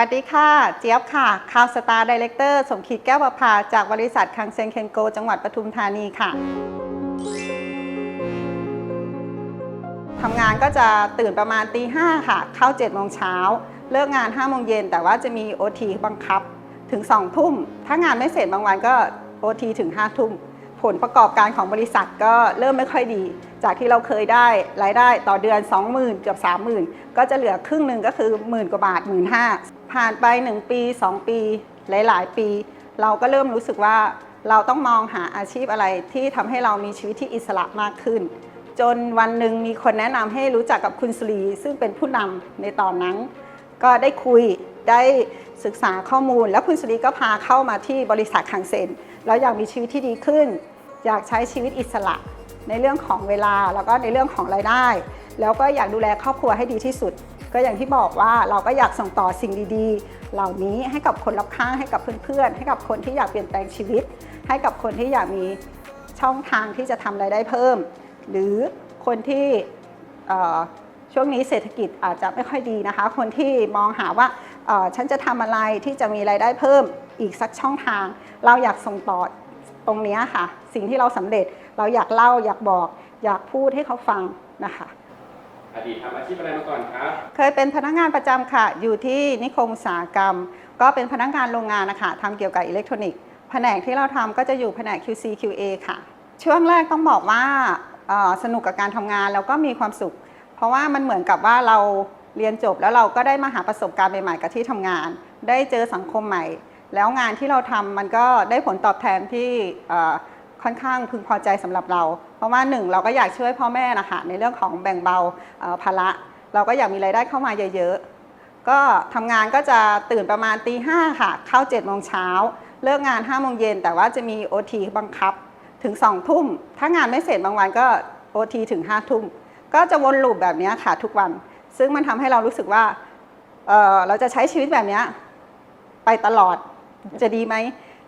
วัสดีค่ะ เจี๊ยบค่ะคาวสตาร์ดีเลกเตอร์สมคิดแก้วประภา จากบริษัทคังเซนเคนโก จังหวัดปทุมธานีค่ะทำงานก็จะตื่นประมาณตีห้าค่ะ เข้า7จ็ดโมงเช้า เลิกงาน5้าโมงเย็น แต่ว่าจะมี OT บังคับถึง2องทุ่ม ถ้างานไม่เสร็จบางวันก็ OT ถึง5้าทุ่ม ผลประกอบการของบริษัทก็เริ่มไม่ค่อยดี จากที่เราเคยได้รายได้ต่อเดือน 20,000เกือบ30,000 ก็จะเหลือครึ่งหนึ่งก็คือหมื่นกว่าบาท1 5ื่นห้า ผ่านไป 1 ปี 2 ปี หลาย ๆ ปี เราก็เริ่มรู้สึกว่าเราต้องมองหาอาชีพอะไรที่ทำให้เรามีชีวิตที่อิสระมากขึ้น จนวันหนึ่งมีคนแนะนำให้รู้จักกับคุณสุรี ซึ่งเป็นผู้นำในตอนนั้น ก็ได้คุยได้ศึกษาข้อมูล แล้วคุณสุรีก็พาเข้ามาที่บริษัทคังเซนแล้วอยากมีชีวิตที่ดีขึ้น อยากใช้ชีวิตอิสระในเรื่องของเวลาแล้วก็ในเรื่องของรายได้ แล้วก็อยากดูแลครอบครัวให้ดีที่สุด ก็อย่างที่บอกว่าเราก็อยากส่งต่อสิ่งดีๆ เหล่านี้ให้กับคนรอบข้างให้กับเพื่อนๆ ให้กับคนที่อยากเปลี่ยนแปลงชีวิต ให้กับคนที่อยากมีช่องทางที่จะทำรายได้เพิ่ม หรือคนที่ช่วงนี้เศรษฐกิจอาจจะไม่ค่อยดีนะคะ คนที่มองหาว่าฉันจะทำอะไรที่จะมีรายได้เพิ่มอีกสักช่องทาง เราอยากส่งต่อตรงนี้ค่ะ สิ่งที่เราสำเร็จเราอยากเล่าอยากบอก อยากพูดให้เขาฟังนะคะ อดีตทำอาชีพอะไรมาก่อนครับ เคยเป็นพนักงานประจำค่ะ อยู่ที่นิคมอุตสาหกรรม ก็เป็นพนักงานโรงงานนะคะทำเกี่ยวกับอิเล็กทรอนิกส์ แผนกที่เราทำก็จะอยู่แผนก QC QA ค่ะ ช่วงแรกต้องบอกว่าเอ่อสนุกกับการทำงานแล้วก็มีความสุข เพราะว่ามันเหมือนกับว่าเราเรียนจบแล้วเราก็ได้มาหาประสบการณ์ใหม่ๆกับที่ทำงาน ได้เจอสังคมใหม่ แล้วงานที่เราทำมันก็ได้ผลตอบแทนที่เอ่อ ค่อนข้างพึงพอใจสำหรับเรา เพราะว่าหนึ่งเราก็อยากช่วยพ่อแม่นะคะในเรื่องของแบ่งเบาภาระ เราก็อยากมีรายได้เข้ามาเยอะๆ ก็ทำงานก็จะตื่นประมาณตีห้าค่ะ เข้า7จ็ดโมงเช้า เลิกงาน5้าโมงเย็นแต่ว่าจะมี OT บังคับถึง2องทุ่ม ถ้างานไม่เสร็จบางวันก็ OT ถึง5้าทุ่ม ก็จะวนลูปแบบนี้ค่ะทุกวัน ซึ่งมันทำให้เรารู้สึกว่าเเราจะใช้ชีวิตแบบนี้ไปตลอดจะดีไหม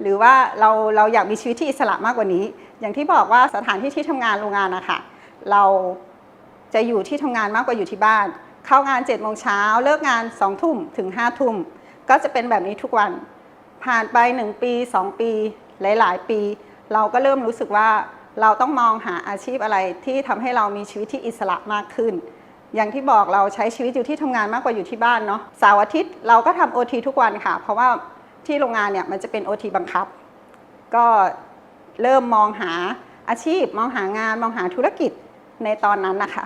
หรือว่าเราเราอยากมีชีวิตที่อิสระมากกว่านี้ อย่างที่บอกว่าสถานที่ที่ทำงานโรงงานนะคะเราจะอยู่ที่ทำงานมากกว่าอยู่ที่บ้าน เข้างาน7จ็ดโมงเช้าเลิกงาน2องทุ่มถึง5้าทุ่มก็จะเป็นแบบนี้ทุกวัน ผ่านไป 1 ปี 2 ปี หลาย ๆ ปี เราก็เริ่มรู้สึกว่าเราต้องมองหาอาชีพอะไรที่ทำให้เรามีชีวิตที่อิสระมากขึ้น อย่างที่บอกเราใช้ชีวิตอยู่ที่ทำงานมากกว่าอยู่ที่บ้านเนาะเสาร์อาทิตย์เราก็ทำโอทีทุกวันค่ะ เพราะว่า ที่โรงงานเนี่ยมันจะเป็นโอทีบังคับ ก็เริ่มมองหาอาชีพ มองหางานมองหาธุรกิจในตอนนั้นนะคะ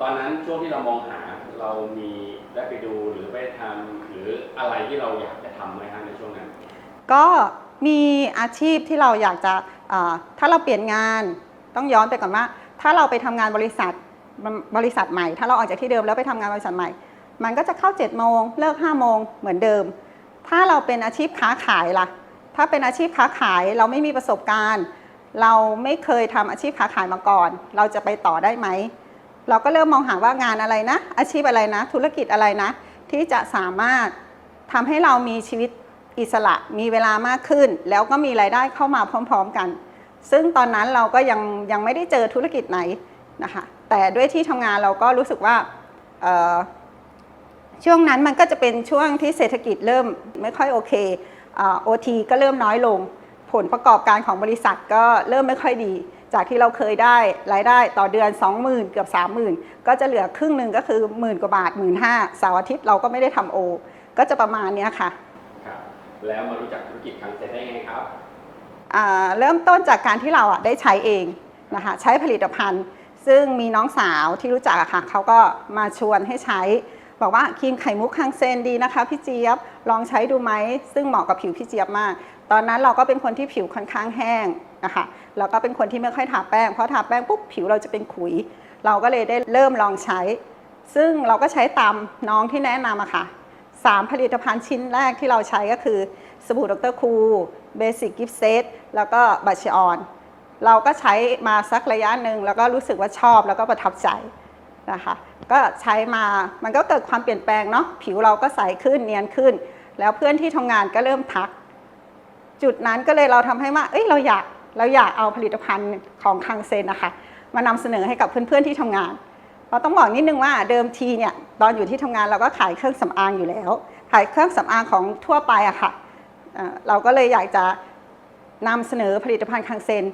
ตอนนั้นช่วงที่เรามองหาเรามีได้ไปดูหรือไปทำหรืออะไรที่เราอยากจะทำไหมครับในช่วงนั้น ก็มีอาชีพที่เราอยากจะเอ่อถ้าเราเปลี่ยนงานต้องย้อนไปก่อนว่า ถ้าเราไปทำงานบริษัทบริษัทใหม่ ถ้าเราออกจากที่เดิมแล้วไปทำงานบริษัทใหม่ มันก็จะเข้า7จ็ดโมงเลิก5้าโมงเหมือนเดิม ถ้าเราเป็นอาชีพค้าขายล่ะ ถ้าเป็นอาชีพค้าขายเราไม่มีประสบการณ์ เราไม่เคยทำอาชีพค้าขายมาก่อน เราจะไปต่อได้ไหม เราก็เริ่มมองหาว่างานอะไรนะ อาชีพอะไรนะ ธุรกิจอะไรนะ ที่จะสามารถทำให้เรามีชีวิตอิสระ มีเวลามากขึ้น แล้วก็มีรายได้เข้ามาพร้อม ๆกัน ซึ่งตอนนั้นเราก็ยังยังไม่ได้เจอธุรกิจไหนนะคะ แต่ด้วยที่ทำงานเราก็รู้สึกว่า ช่วงนั้นมันก็จะเป็นช่วงที่เศรษฐกิจเริ่มไม่ค่อยโอเคโอทีก็เริ่มน้อยลง ผลประกอบการของบริษัทก็เริ่มไม่ค่อยดี จากที่เราเคยได้รายได้ต่อเดือน 20,000 เกือบ 30,000 ก็จะเหลือครึ่งหนึ่งก็คือหมื่นกว่าบาท1 5ื่นเสาร์อาทิตย์เราก็ไม่ได้ทำโอ ก็จะประมาณเนี้ยค่ะครับแล้วมารู้จักธุรกิจคังเซ็นได้ไงครับอ่าเริ่มต้นจากการที่เราอะได้ใช้เองนะคะใช้ผลิตภัณฑ์ ซึ่งมีน้องสาวที่รู้จักอะค่ะเขาก็มาชวนให้ใช้ บอกว่าครีมไข่มุกคังเซนดีนะคะพี่เจี๊ยบลองใช้ดูไหมซึ่งเหมาะกับผิวพี่เจี๊ยบมาก ตอนนั้นเราก็เป็นคนที่ผิวค่อนข้างแห้งนะคะแล้วก็เป็นคนที่ไม่ค่อยทาแป้งเพราะทาแป้งปุ๊บผิวเราจะเป็นขุย เราก็เลยได้เริ่มลองใช้ ซึ่งเราก็ใช้ตามน้องที่แนะนำอะค่ะสามผลิตภัณฑ์ชิ้นแรกที่เราใช้ก็คือสบู่ดรคูเบสิกกิฟเซตแล้วก็บัชออนเราก็ใช้มาสักระยะหนึ่งแล้วก็รู้สึกว่าชอบแล้วก็ประทับใจ นะคะ ก็ใช้มามันก็เกิดความเปลี่ยนแปลงเนาะผิวเราก็ใสขึ้นเนียนขึ้น แล้วเพื่อนที่ทำงานก็เริ่มทัก จุดนั้นก็เลยเราทำให้ว่าเอ้ยเราอยากเราอยากเอาผลิตภัณฑ์ของคังเซนนะคะมานำเสนอให้กับเพื่อนๆที่ทำงานเราต้องบอกนิดนึงว่าเดิมทีเนี่ยตอนอยู่ที่ทำงานเราก็ขายเครื่องสำอางอยู่แล้ว ขายเครื่องสำอางของทั่วไปอะค่ะเอ่อเราก็เลยอยากจะนำเสนอผลิตภัณฑ์คังเซน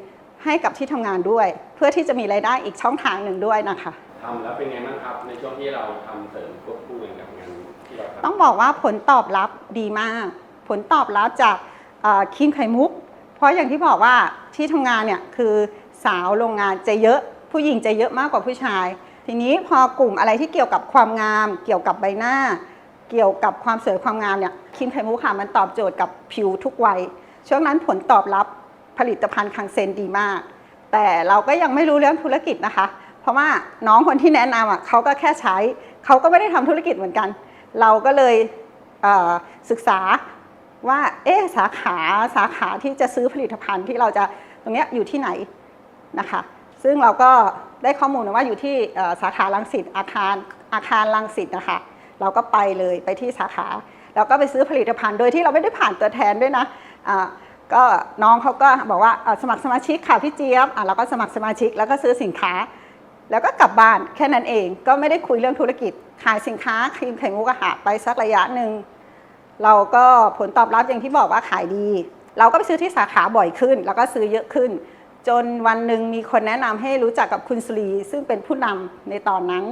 ให้กับที่ทำงานด้วย เพื่อที่จะมีรายได้อีกช่องทางหนึ่งด้วยนะคะ ทำแล้วเป็นไงบ้างครับ ในช่วงที่เราทำเสริมควบคู่กันกับงานที่เราทำต้องบอกว่าผลตอบรับดีมาก ผลตอบรับจากเอ่อครีมไข่มุก เพราะอย่างที่บอกว่าที่ทำงานเนี่ยคือสาวโรงงานจะเยอะ ผู้หญิงจะเยอะมากกว่าผู้ชาย ทีนี้พอกลุ่มอะไรที่เกี่ยวกับความงาม เกี่ยวกับใบหน้า เกี่ยวกับความสวยความงามเนี่ยครีมไข่มุกค่ะมันตอบโจทย์กับผิวทุกวัย ช่วงนั้นผลตอบรับผลิตภัณฑ์คังเซนดีมาก แต่เราก็ยังไม่รู้เรื่องธุรกิจนะคะ เพราะว่าน้องคนที่แนะนำอะเขาก็แค่ใช้ เขาก็ไม่ได้ทำธุรกิจเหมือนกัน เราก็เลยเศึกษาว่าเอ๊สาขาสาขาที่จะซื้อผลิตภัณฑ์ที่เราจะตรงนี้อยู่ที่ไหนนะคะ ซึ่งเราก็ได้ข้อมูลว่าอยู่ที่สาขาลังสิตอาคารอาคารลังสิตนะคะ เราก็ไปเลยไปที่สาขาแล้วก็ไปซื้อผลิตภัณฑ์โดยที่เราไม่ได้ผ่านตัวแทนด้วยนะอ่าก็น้องเขาก็บอกว่าสมัครสมาชิกค่ะพี่เจี๊ยบเราก็สมัครสมาชิกแล้วก็ซื้อสินค้า แล้วก็กลับบ้านแค่นั้นเองก็ไม่ได้คุยเรื่องธุรกิจ ขายสินค้าครีมไข่มุกอะค่ะไปสักระยะหนึ่งเราก็ผลตอบรับอย่างที่บอกว่าขายดี เราก็ไปซื้อที่สาขาบ่อยขึ้น แล้วก็ซื้อเยอะขึ้น จนวันหนึ่งมีคนแนะนำให้รู้จักกับคุณสุรีซึ่งเป็นผู้นำในตอนนั้น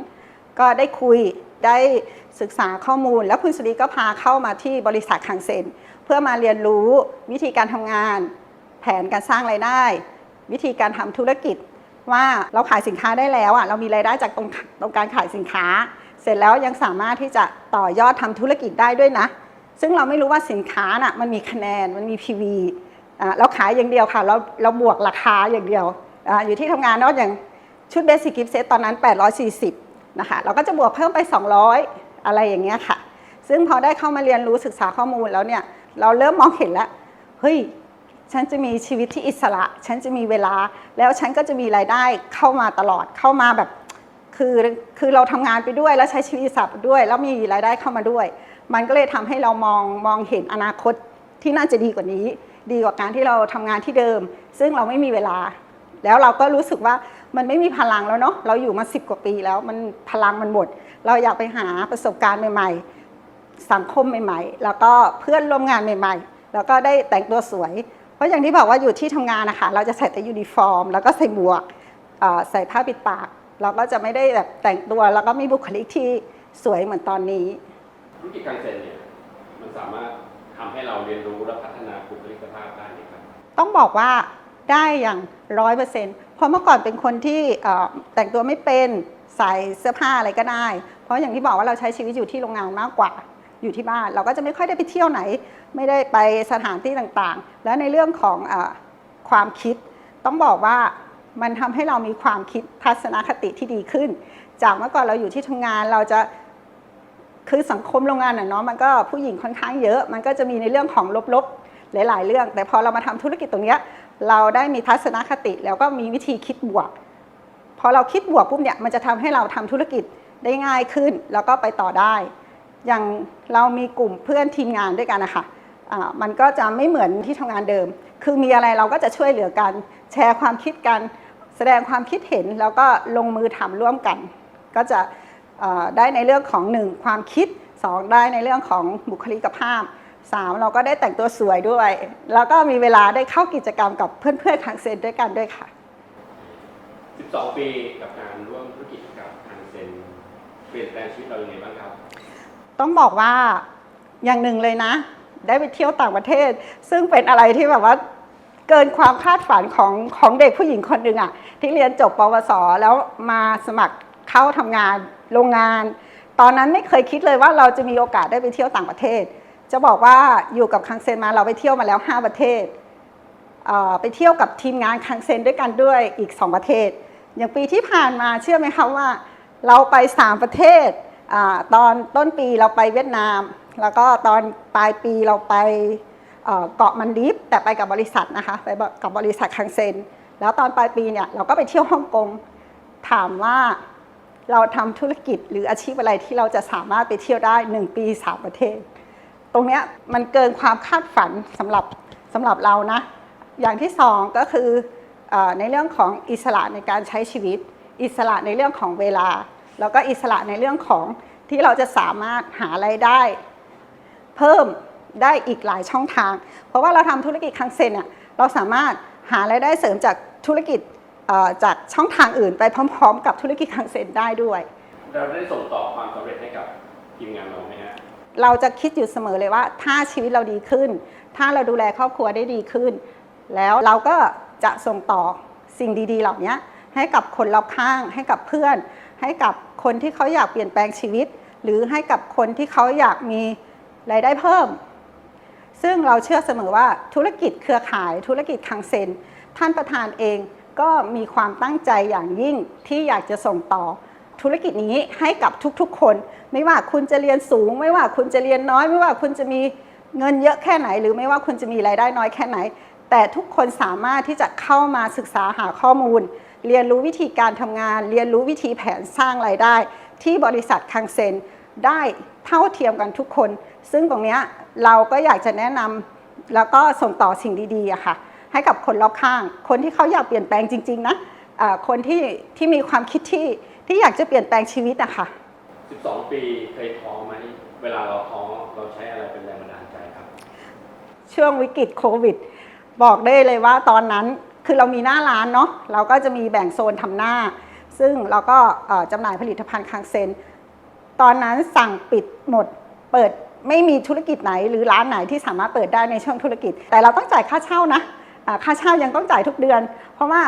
ก็ได้คุยได้ศึกษาข้อมูล แล้วคุณสุรีก็พาเข้ามาที่บริษัทคังเซนเพื่อมาเรียนรู้วิธีการทำงาน แผนการสร้างรายได้ วิธีการทำธุรกิจ ว่าเราขายสินค้าได้แล้วอะเรามีรายได้จากตรงตรงการขายสินค้า เสร็จแล้วยังสามารถที่จะต่อยอดทำธุรกิจได้ด้วยนะ ซึ่งเราไม่รู้ว่าสินค้าน่ะมันมีคะแนนมันมี PV อ่าเราขายอย่างเดียวค่ะเราเราบวกราคาอย่างเดียวอาอยู่ที่ทำงานเนอกอย่างชุดเบสิ c กิฟเซตตอนนั้น 840นะคะเราก็จะบวกเพิ่มไป 200 อะไรอย่างเงี้ยค่ะ ซึ่งพอได้เข้ามาเรียนรู้ศึกษาข้อมูลแล้วเนี่ยเราเริ่มมองเห็นแล้วเฮ้ย ฉันจะมีชีวิตที่อิสระ ฉันจะมีเวลา แล้วฉันก็จะมีรายได้เข้ามาตลอดเข้ามาแบบคือคือเราทำงานไปด้วยแล้วใช้ชีวิตอิสระด้วย แล้วมีรายได้เข้ามาด้วย มันก็เลยทำให้เรามองมองเห็นอนาคตที่น่าจะดีกว่านี้ ดีกว่าการที่เราทำงานที่เดิม ซึ่งเราไม่มีเวลา แล้วเราก็รู้สึกว่ามันไม่มีพลังแล้วเนาะเราอยู่มาสิบกว่าปีแล้วมันพลังมันหมด เราอยากไปหาประสบการณ์ใหม่ๆ สังคมใหม่ ๆ แล้วก็เพื่อนร่วมงานใหม่ ๆ แล้วก็ได้แต่งตัวสวย ราะอย่างที่บอกว่าอยู่ที่ทำงานนะคะเราจะใส่แต่ยูนิฟอร์ม แล้วก็ใส่หมวกเอ่อใส่ผ้าปิดปาก เราก็จะไม่ได้แบบแต่งตัว แล้วก็มีบุคลิกที่สวยเหมือนตอนนี้ธุรกิจการเซ็นเนี่ยมันสามารถทำให้เราเรียนรู้และพัฒนาบุคลิกภาพได้ไหมครับต้องบอกว่าได้อย่างร้อยเปอร์เซ็นต์เพราะเมื่อก่อนเป็นคนที่เอ่อแต่งตัวไม่เป็นใส่เสื้อผ้าอะไรก็ได้ เพราะอย่างที่บอกว่าเราใช้ชีวิตอยู่ที่โรงงานมากกว่าอยู่ที่บ้าน เราก็จะไม่ค่อยได้ไปเที่ยวไหน ไม่ได้ไปสถานที่ต่างๆ แล้วในเรื่องของอความคิด ต้องบอกว่ามันทำให้เรามีความคิดทัศนคติที่ดีขึ้น จากเมื่อก่อนเราอยู่ที่ทำงานเราจะคือสังคมโรงงานน่ะเนาะมันก็ผู้หญิงค่อนข้างเยอะ มันก็จะมีในเรื่องของลบๆ หลายๆ เรื่อง แต่พอเรามาทำธุรกิจตรงเนี้ยเราได้มีทัศนคติแล้วก็มีวิธีคิดบวกพอเราคิดบวกปุ๊บเนี่ยมันจะทำให้เราทำธุรกิจได้ง่ายขึ้น แล้วก็ไปต่อได้ อย่างเรามีกลุ่มเพื่อนทีมงานด้วยกันนะคะ มันก็จะไม่เหมือนที่ทำงานเดิม คือมีอะไรเราก็จะช่วยเหลือกัน แชร์ความคิดกัน แสดงความคิดเห็นแล้วก็ลงมือทำร่วมกัน ก็จะเอ่อได้ในเรื่องของ 1 ความคิด 2 ได้ในเรื่องของบุคลิกภาพ 3 เราก็ได้แต่งตัวสวยด้วย แล้วก็มีเวลาได้เข้ากิจกรรมกับเพื่อนๆทางเซนด้วยกันด้วยค่ะ 12 ปีกับการร่วมธุรกิจกับทางเซ็นเปลี่ยนแปลงชีวิตเรายังไงบ้างครับ ต้องบอกว่าอย่างหนึ่งเลยนะ ได้ไปเที่ยวต่างประเทศ ซึ่งเป็นอะไรที่แบบว่าเกินความคาดฝันของของเด็กผู้หญิงคนหนึ่งอะที่เรียนจบปวสแล้วมาสมัครเข้าทำงานโรงงาน ตอนนั้นไม่เคยคิดเลยว่าเราจะมีโอกาสได้ไปเที่ยวต่างประเทศ จะบอกว่าอยู่กับคังเซนมาเราไปเที่ยวมาแล้ว 5 ประเทศเไปเที่ยวกับทีมงานคังเซนด้วยกันด้วยอีก 2 ประเทศ อย่างปีที่ผ่านมาเชื่อไหมคะว่า เราไป 3 ประเทศอตอนต้นปีเราไปเวียดนาม แล้วก็ตอนปลายปีเราไปเกาะมันดิฟแต่ไปกับบริษัทนะคะไปกับบริษัทคังเซน แล้วตอนปลายปีเนี่ยเราก็ไปเที่ยวฮ่องกงถามว่าเราทำธุรกิจหรืออาชีพอะไรที่เราจะสามารถไปเที่ยวได้ 1 ปี 3 ประเทศ ตรงเนี้ยมันเกินความคาดฝันสำหรับสำหรับเรานะ อย่างที่สองก็คือเออในเรื่องของอิสระในการใช้ชีวิต อิสระในเรื่องของเวลา แล้วก็อิสระในเรื่องของที่เราจะสามารถหาไรายได้ เพิ่มได้อีกหลายช่องทาง เพราะว่าเราทำธุรกิจคังเซนเนี่ยเราสามารถหารายได้เสริมจากธุรกิจเอ่อจากช่องทางอื่นไปพร้อม ๆ กับธุรกิจคังเซนได้ด้วย เราได้ส่งต่อความสำเร็จให้กับทีมงานเราไหมฮะเราจะคิดอยู่เสมอเลยว่า ถ้าชีวิตเราดีขึ้น ถ้าเราดูแลครอบครัวได้ดีขึ้น แล้วเราก็จะส่งต่อสิ่งดี ๆ เหล่านี้ให้กับคนรอบข้าง ให้กับเพื่อน ให้กับคนที่เขาอยากเปลี่ยนแปลงชีวิต หรือให้กับคนที่เขาอยากมี รายได้เพิ่ม ซึ่งเราเชื่อเสมอว่าธุรกิจเครือข่ายธุรกิจคังเซน ท่านประธานเองก็มีความตั้งใจอย่างยิ่งที่อยากจะส่งต่อธุรกิจนี้ให้กับทุกๆ คน ไม่ว่าคุณจะเรียนสูง ไม่ว่าคุณจะเรียนน้อย ไม่ว่าคุณจะมีเงินเยอะแค่ไหน หรือไม่ว่าคุณจะมีรายได้น้อยแค่ไหน แต่ทุกคนสามารถที่จะเข้ามาศึกษาหาข้อมูล เรียนรู้วิธีการทำงาน เรียนรู้วิธีแผนสร้างรายได้ ที่บริษัทคังเซน ได้เท่าเทียมกันทุกคน ซึ่งตรงเนี้ยเราก็อยากจะแนะนำแล้วก็ส่งต่อสิ่งดีๆอะค่ะให้กับคนรอบข้าง คนที่เขาอยากเปลี่ยนแปลงจริง ๆ นะอ่าคนที่ที่มีความคิดที่ที่อยากจะเปลี่ยนแปลงชีวิตอะค่ะ12 ปีเคยท้อไหมเวลาเราท้อเราใช้อะไรเป็นแรงบันดาลใจครับ ช่วงวิกฤตโควิด บอกได้เลยว่าตอนนั้นคือเรามีหน้าร้านเนาะเราก็จะมีแบ่งโซนทำหน้า ซึ่งเราก็เอ่อจำหน่ายผลิตภัณฑ์คังเซน ตอนนั้นสั่งปิดหมดเปิดไม่มีธุรกิจไหน หรือร้านไหนที่สามารถเปิดได้ในช่วงธุรกิจ แต่เราต้องจ่ายค่าเช่านะค่าเช่ายังต้องจ่ายทุกเดือน เพราะว่า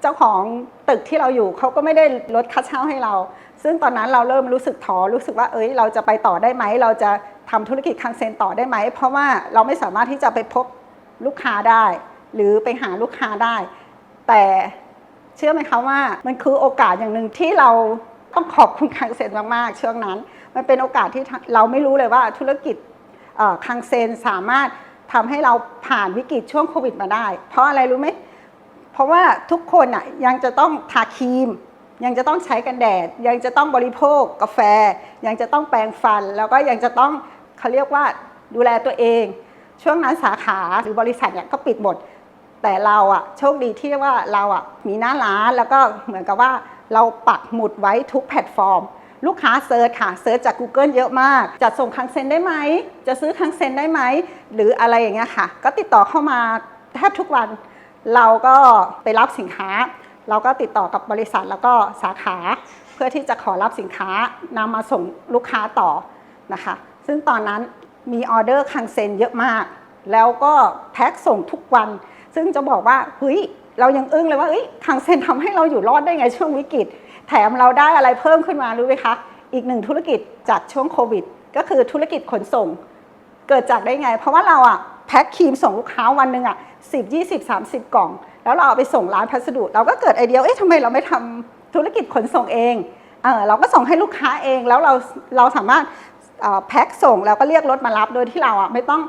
เจ้าของตึกที่เราอยู่เขาก็ไม่ได้ลดค่าเช่าให้เรา ซึ่งตอนนั้นเราเริ่มรู้สึกท้อรู้สึกว่าเอ้ยเราจะไปต่อได้ไหมเราจะทำธุรกิจคังเซนต่อได้ไหม เพราะว่าเราไม่สามารถที่จะไปพบลูกค้าได้ หรือไปหาลูกค้าได้ แต่เชื่อไหมคะว่ามันคือโอกาสอย่างหนึ่งที่เรา ต้องขอบคุณคังเซนมากๆช่วงนั้น มันเป็นโอกาสที่เราไม่รู้เลยว่าธุรกิจคังเซนสามารถทำให้เราผ่านวิกฤตช่วงโควิดมาได้ เพราะอะไรรู้ไหม เพราะว่าทุกคนอะยังจะต้องทาครีม ยังจะต้องใช้กันแดด ยังจะต้องบริโภคกาแฟ ยังจะต้องแปรงฟัน แล้วก็ยังจะต้องเขาเรียกว่าดูแลตัวเอง ช่วงนั้นสาขาหรือบริษัทเนี่ยก็ปิดหมด แต่เราอะโชคดีที่ว่าเราอะมีหน้าร้านแล้วก็เหมือนกับว่า เราปักหมุดไว้ทุกแพลตฟอร์ม ลูกค้าเซิร์ชค่ะเซิร์ชจาก Google เยอะมาก จะส่งคังเซ็นได้ไหม จะซื้อคังเซ็นได้ไหม หรืออะไรอย่างเงี้ยค่ะ ก็ติดต่อเข้ามาแทบทุกวัน เราก็ไปรับสินค้า เราก็ติดต่อกับบริษัทแล้วก็สาขา เพื่อที่จะขอรับสินค้านำมาส่งลูกค้าต่อนะคะ ซึ่งตอนนั้นมีออเดอร์คังเซ็นเยอะมาก แล้วก็แพ็คส่งทุกวัน ซึ่งจะบอกว่าเฮ้ย เรายังอึ้งเลยว่าเอ้ยคังเซนทำให้เราอยู่รอดได้ไงช่วงวิกฤต แถมเราได้อะไรเพิ่มขึ้นมารู้ไหมคะ อีกหนึ่งธุรกิจจากช่วงโควิด ก็คือธุรกิจขนส่ง เกิดจากได้ไง เพราะว่าเราอะแพ็คครีมส่งลูกค้าวันหนึ่งอะสิบยี่สิบสามสิบกล่อง แล้วเราเอาไปส่งร้านพัสดุ เราก็เกิดไอเดียเอ๊ะทำไมเราไม่ทำธุรกิจขนส่งเองเออเราก็ส่งให้ลูกค้าเองแล้วเราเราสามารถแพ็คส่งแล้วก็เรียกรถมารับโดยที่เราอะไม่ต้อง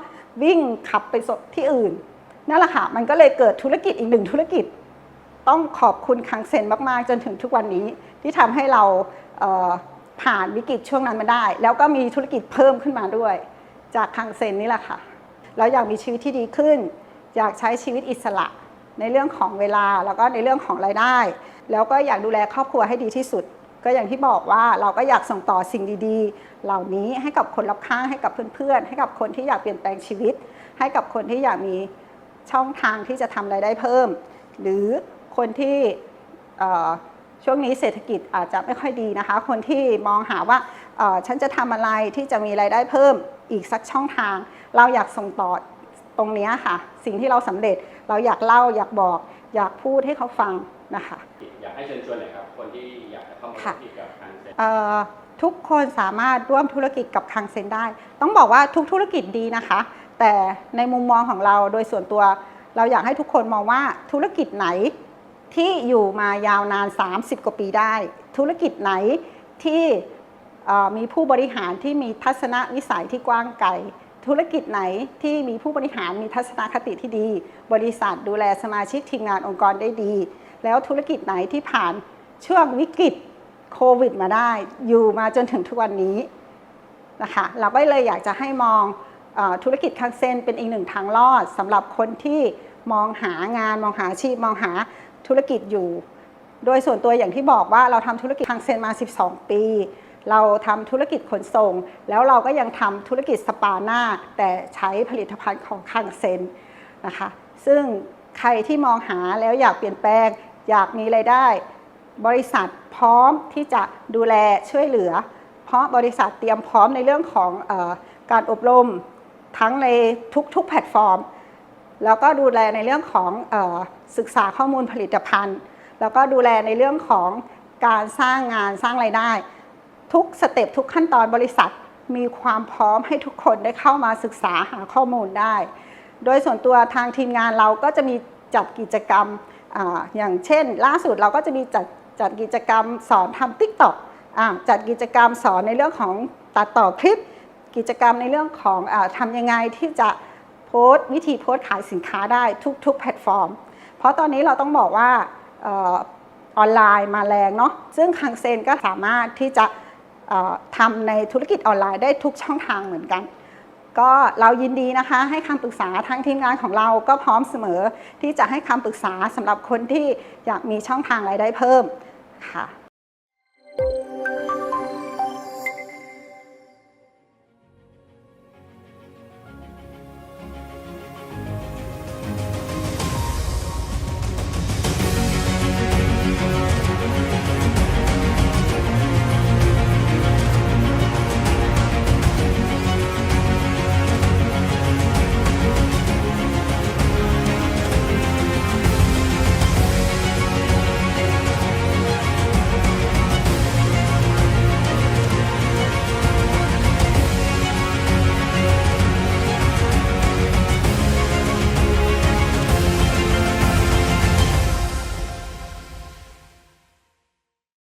วิ่งขับไปส่งที่อื่น นั่นแหละค่ะ มันก็เลยเกิดธุรกิจอีกหนึ่งธุรกิจ ต้องขอบคุณคังเซนมาก ๆ จนถึงทุกวันนี้ที่ทำให้เราเผ่านวิกฤตช่วงนั้นมาได้ แล้วก็มีธุรกิจเพิ่มขึ้นมาด้วย จากคังเซนนี่แหละค่ะ เราอยากมีชีวิตที่ดีขึ้น อยากใช้ชีวิตอิสระในเรื่องของเวลาแล้วก็ในเรื่องของรายได้ แล้วก็อยากดูแลครอบครัวให้ดีที่สุด ก็อย่างที่บอกว่าเราก็อยากส่งต่อสิ่งดีๆ เหล่านี้ให้กับคนรอบข้างให้กับเพื่อนๆ ให้กับคนที่อยากเปลี่ยนแปลงชีวิต ให้กับคนที่อยากมี ช่องทางที่จะทำรายได้เพิ่ม หรือคนที่เอ่อช่วงนี้เศรษฐกิจอาจจะไม่ค่อยดีนะคะ คนที่มองหาว่าเอ่อฉันจะทำอะไรที่จะมีรายได้เพิ่มอีกสักช่องทาง เราอยากส่งต่อตรงเนี้ยค่ะ สิ่งที่เราสำเร็จเราอยากเล่าอยากบอก อยากพูดให้เขาฟังนะคะ อยากให้เชิญชวนหน่อยครับ คนที่อยากจะเข้ามาธุค่ะรกิจกับทางเซ็นเอ่อทุกคนสามารถร่วมธุรกิจกับคังเซนได้ ต้องบอกว่าทุกธุรกิจดีนะคะ แต่ในมุมมองของเราโดยส่วนตัว เราอยากให้ทุกคนมองว่าธุรกิจไหนที่อยู่มายาวนาน 30 กว่าปีได้ ธุรกิจไหนที่มีผู้บริหารที่มีทัศนวิสัยที่กว้างไกลธุรกิจไหนที่มีผู้บริหารมีทัศนคติที่ดี บริษัทดูแลสมาชิกทีมงานองค์กรได้ดี แล้วธุรกิจไหนที่ผ่านช่วงวิกฤตโควิดมาได้ อยู่มาจนถึงทุกวันนี้นะคะเราก็เลยอยากจะให้มอง ธุรกิจคังเซนเป็นอีกหนึ่งทางรอดสำหรับคนที่มองหางานมองหาอาชีพมองหาธุรกิจอยู่ โดยส่วนตัวอย่างที่บอกว่าเราทำธุรกิจคังเซนมา 12 ปี เราทำธุรกิจขนส่ง แล้วเราก็ยังทำธุรกิจสปาหน้า แต่ใช้ผลิตภัณฑ์ของคังเซนนะคะซึ่งใครที่มองหาแล้วอยากเปลี่ยนแปลง อยากมีไรายได้ บริษัทพร้อมที่จะดูแลช่วยเหลือ เพราะบริษัทเตรียมพร้อมในเรื่องของออการอบรม ทั้งในทุกๆแพลตฟอร์ม แล้วก็ดูแลในเรื่องของออศึกษาข้อมูลผลิตภัณฑ์ แล้วก็ดูแลในเรื่องของการสร้างงานสร้างไรายได้ ทุกสเต็ปทุกขั้นตอนบริษัทมีความพร้อมให้ทุกคนได้เข้ามาศึกษาหาข้อมูลได้ โดยส่วนตัวทางทีมงานเราก็จะมีจัดกิจกรรมออย่างเช่น ล่าสุดเราก็จะมีจัดจัดกิจกรรมสอนทำติ๊กต็อกจัดกิจกรรมสอนในเรื่องของตัดต่อคลิป กิจกรรมในเรื่องของอทำยังไงที่จะโพสต์วิธีโพสต์ขายสินค้าได้ทุก ๆ แพลตฟอร์ม เพราะตอนนี้เราต้องบอกว่าออนไลน์มาแรงเนาะซึ่งคังเซนก็สามารถที่จะทำในธุรกิจออนไลน์ได้ทุกช่องทางเหมือนกัน ก็เรายินดีนะคะให้คำปรึกษาทางทีมงานของเราก็พร้อมเสมอที่จะให้คำปรึกษาสำหรับคนที่อยากมีช่องทางรายได้เพิ่มค่ะ